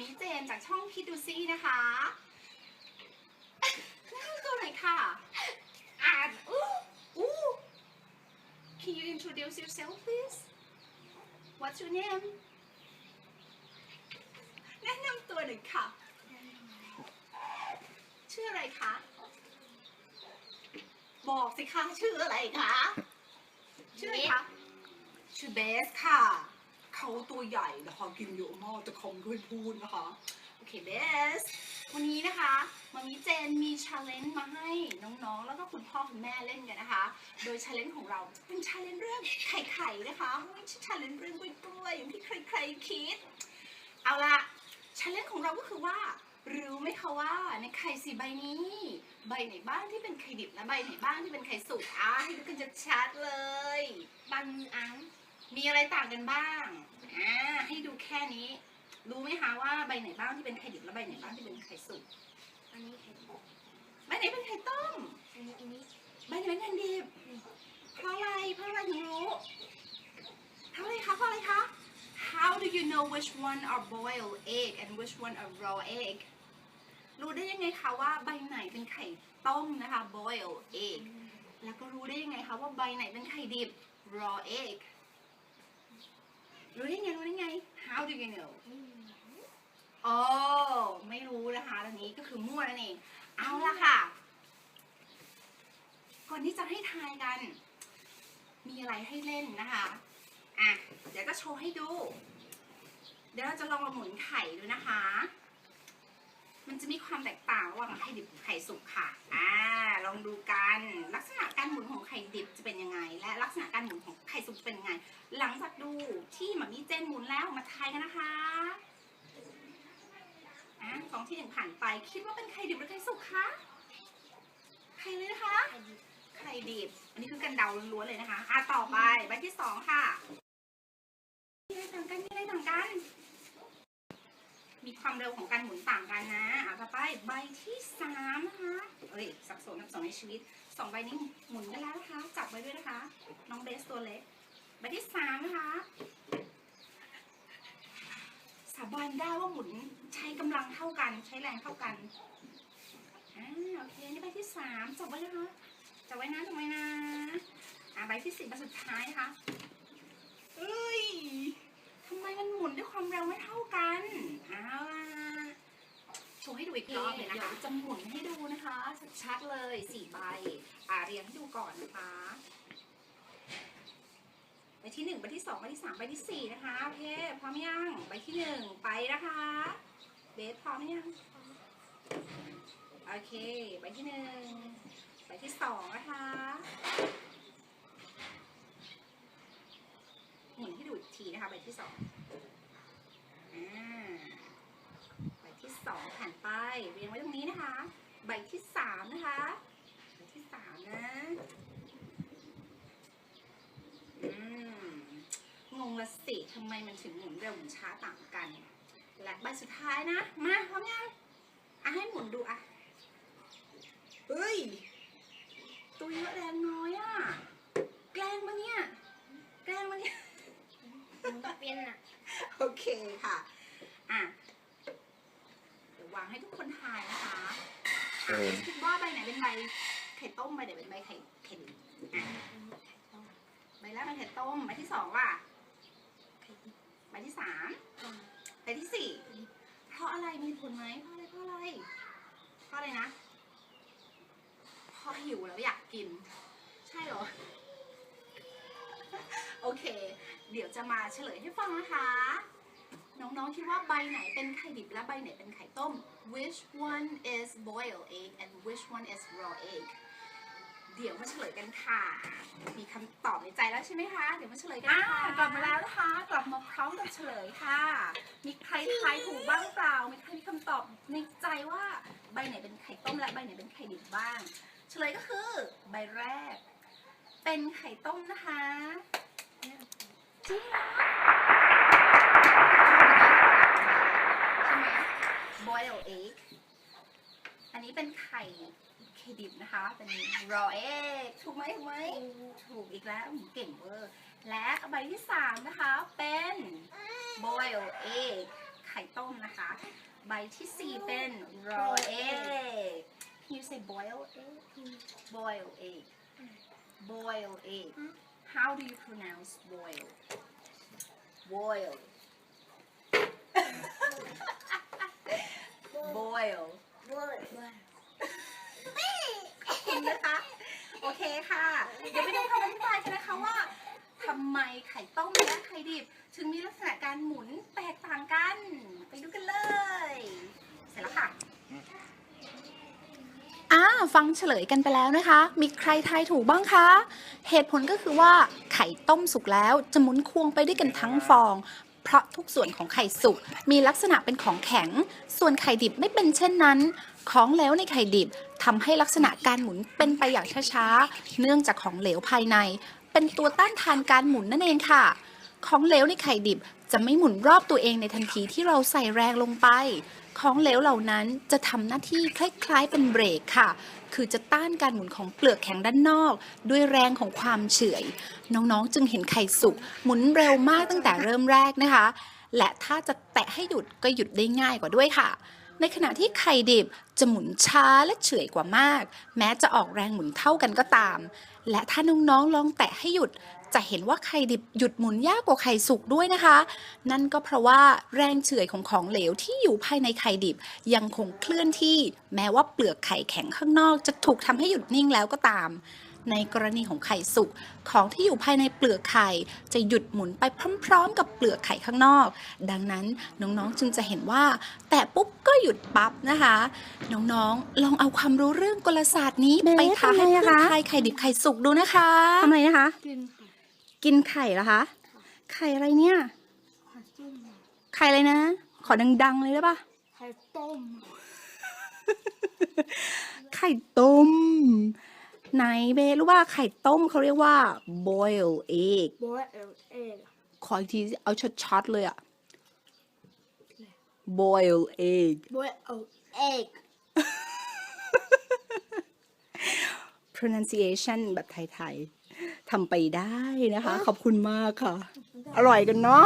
มิเจนจากช่องคิดดูซี่นะคะแนะนำตัวหน่อยค่ะอ่านอู้อู้ Can you introduce yourself please What's your name แนะนำตัวหน่อยค่ะ ชื่ออะไรคะ บอกสิคะชื่ออะไรคะ ชื่ออะไรคะ ชื่อเบสค่ะ เขาตัวใหญ่นะคะกินเยอะมากแต่เขาไม่ค่อยพูดนะคะ โอเคเบส วันนี้นะคะมามีเจนมีชาเลนจ์มาให้น้องๆ แล้วก็คุณพ่อคุณแม่เล่นกันนะคะ โดยชาเลนจ์ของเราจะเป็นชาเลนจ์เรื่องไข่ๆนะคะไม่ใช่ชาเลนจ์เรื่องกล้วยๆอย่างที่ใครๆคิด เอาละชาเลนจ์ของเราก็คือว่ารู้ไหมคะว่าในไข่สีใบนี้ ใบไหนบ้างที่เป็นไข่ดิบและใบไหนบ้างที่เป็นไข่สุกอะให้ดูกันชัดๆเลยบันอังมีอะไรต่างกันบ้างอ่าให้ดูแค่นี้รู้ไหมคะว่าใบไหนบ้างที่เป็นไข่ดิบและใบไหนบ้างที่เป็นไข่สุกอันนี้ไข่ต้มใบไหนเป็นไข่ต้มอันนี้อันนี้ใบไหนเป็นไข่ดิบเพราะอะไรเพราะอะไรถึงรู้เพราะอะไรคะเพราะอะไรคะ How do you know which one are boiled egg and which one are raw egg รู้ได้ยังไงคะว่าใบไหนเป็นไข่ต้มนะคะ boiled egg แล้วก็รู้ได้ยังไงคะว่าใบไหนเป็นไข่ดิบ raw egg รู้ได้ไงรู้ได้ไง do you know โอ้ไม่รู้นะคะอันนี้ก็คือมั่วนั่นเอง เอาละค่ะ ก่อนที่จะให้ทายกัน มีอะไรให้เล่นนะคะ อะ เดี๋ยวจะโชว์ให้ดู เดี๋ยวเราจะลองมาหมุนไข่ดูนะคะ มันจะมีความแตกต่างระหว่างไข่ดิบกับไข่สุกค่ะ อ่า ลองดูกัน ลักษณะการหมุนของไข่ดิบจะเป็นยังไง และลักษณะการหมุน เป็นยังไง หลังจากดูที่หมามีเจนหมุนแล้วมาทายกันนะคะอะสองที่หนึ่งผ่านไป คิดว่าเป็นไข่ดิบหรือไข่สุกคะไข่เลยนะคะไข่ดิบไข่ดิบอันนี้คือกันเดาล้วนๆเลยนะคะอะต่อไปใบที่สองค่ะมีอะไรต่างกันมีอะไรต่างกัน มีความเร็วของการหมุนต่างกันนะอะต่อไปใบที่สามนะคะเอ้ยสับสนสับสนในชีวิตสองใบนี้หมุนกันแล้วนะคะ จับไว้ด้วยนะคะ น้องเบสตัวเล็ก ใบที่สามนะคะ สาบานได้ว่าหมุนใช้กำลังเท่ากัน ใช้แรงเท่ากันอ่าโอเคนี่ใบที่สามจับไว้นะคะจับไว้นะจับไว้นะอ่าใบที่สี่ใบสุดท้ายนะคะเอ้ยทำไมมันหมุนด้วยความเร็วไม่เท่ากันเอาล่ะโชว์ให้ดูอีกรอบเลยนะคะจะหมุนให้ดูนะคะชัดๆเลยสี่ใบอ่าเรียงให้ดูก่อนนะคะ บที่หนึ่งใบที่สองใบที่สามใบที่สี่นะคะโอเคพร้อมยังใบที่หนึ่งไปนะคะเบสพร้อมยังโอเคใบที่หนึ่งใบที่สองนะคะหมุนให้ดูอีกทีนะคะใบที่สองใบที่สองผ่านไปเรียงไว้ตรงนี้นะคะ ใบที่สามนะคะ ใบที่สามนะ อืม งง ละสิทำไมมันถึงหมุนเร็วหมุนช้าต่างกัน และใบสุดท้ายนะ มาพร้อมยังอะให้หมุนดูอะเฮ้ย ตัวเยอะแรงน้อยอะ แกล้งมาเนี่ย แกล้งมาเนี่ย มันต้องเป็นอะ โอเคค่ะ อะเดี๋ยววางให้ทุกคนทายนะคะเออ คิดว่าใบไหนเป็นใบไข่ต้มใบไหนเป็นใบไข่ไข่ดิบอะไข่ต้มใบแรกเป็นไข่ต้ม ใบที่สองว่ะไข่ดิ บใบที่สามต้มใบที่สี่เพราะอะไรมีผลไหมเพราะอะไรเพราะอะไรเพราะอะไรนะเพราะหิวแล้วอยากกิน ใช่เหรอ โอเค เดี๋ยวจะมาเฉลยให้ฟังนะคะ น้องๆคิดว่าใบไหนเป็นไข่ดิบและใบไหนเป็นไข่ต้ม which one is boiled egg and which one is raw egg เดี๋ยวมาเฉลยกันค่ะ มีคำตอบในใจแล้วใช่ไหมคะ เดี๋ยวมาเฉลยกันค่ะกลับมาแล้วนะคะ กลับมาพร้อมกับเฉลยค่ะ มีใครทายถูกบ้างเปล่า มีใครมีคำตอบในใจว่าใบไหนเป็นไข่ต้มและใบไหนเป็นไข่ดิบบ้าง เฉลยก็คือใบแรก เป็นไข่ต้มนะคะจริงเหรอใช่ไหม boiled egg อันนี้เป็นไข่ไข่ดิบนะคะ เป็น raw egg ถูกไหมถูกไหมถูกอีกแล้วเก่งเวอร์และใบที่สามนะคะเป็น boiled egg ไข่ข่ต้มนะคะ ใบที่สี่เป็น raw egg Can you say boil egg boil egg boil egg How do you pronounce boil boil boil ขอบคุณนะคะ โอเค่ะ เดี๋ยวไปดูคำอธิบายกันนะคะว่าทำไมไข่ต้มและไข่ดิบ ถึงมีลักษณะการหมุนแตกต่างกัน ไปดูกันเลย เสร็จแล้วค่ะอ่าฟังเฉลยกันไปแล้วนะคะ มีใครทายถูกบ้างคะ เหตุผลก็คือว่าไข่ต้มสุกแล้วจะหมุนควงไปด้วยกันทั้งฟองเพราะทุกส่วนของไข่สุกมีลักษณะเป็นของแข็ง ส่วนไข่ดิบไม่เป็นเช่นนั้น ของเหลวในไข่ดิบทำให้ลักษณะการหมุนเป็นไปอย่างช้าๆ เนื่องจากของเหลวภายใน เป็นตัวต้านทานการหมุนนั่นเองค่ะ ของเหลวในไข่ดิบจะไม่หมุนรอบตัวเองในทันทีที่เราใส่แรงลงไป ของเหลวเหล่านั้นจะทำหน้าที่คล้ายๆเป็นเบรกค่ะ คือจะต้านการหมุนของเปลือกแข็งด้านนอก ด้วยแรงของความเฉื่อย น้องๆ จึงเห็นไข่สุกหมุนเร็วมากตั้งแต่เริ่มแรกนะคะ และถ้าจะแตะให้หยุดก็หยุดได้ง่ายกว่าด้วยค่ะ ในขณะที่ไข่ดิบจะหมุนช้าและเฉื่อยกว่ามาก แม้จะออกแรงหมุนเท่ากันก็ตาม และถ้าน้องๆลองแตะให้หยุด จะเห็นว่าไข่ดิบหยุดหมุนยากกว่าไข่สุกด้วยนะคะ นั่นก็เพราะว่าแรงเฉื่อยของของเหลวที่อยู่ภายในไข่ดิบยังคงเคลื่อนที่ แม้ว่าเปลือกไข่แข็งข้างนอก จะถูกทำให้หยุดนิ่งแล้วก็ตาม ในกรณีของไข่สุกของที่อยู่ภายในเปลือกไข่ จะหยุดหมุนไปพร้อม ๆ กับเปลือกไข่ข้างนอก ดังนั้นน้องๆจึงจะเห็นว่า แตะปุ๊บก็หยุดปั๊บนะคะ น้องๆ ลองเอาความรู้เรื่องกลศาสตร์นี้เบสไปท้าให้ทำไมอะเพื่อนคะทายไข่ดิบไข่สุกดูนะคะทำอะไรนะคะ กินค่ะกินไข่เหรอคะไข่อะไรเนี่ยไข่ต้มไข่อะไรนะ ขอดัง ๆ เลยได้ปะไข่ต้ม ไข่ต้ม ไหนเบสรู้ว่าไข่ต้มเขาเรียกว่า boil egg บอยเอลเอ็กขออีกทีสิเอาชัดๆเลยอะ boil egg บอยเอลเอ็ก pronunciation แบบไทย ๆทำไปได้นะคะ ขอบคุณมากค่ะ อร่อยกันเนาะ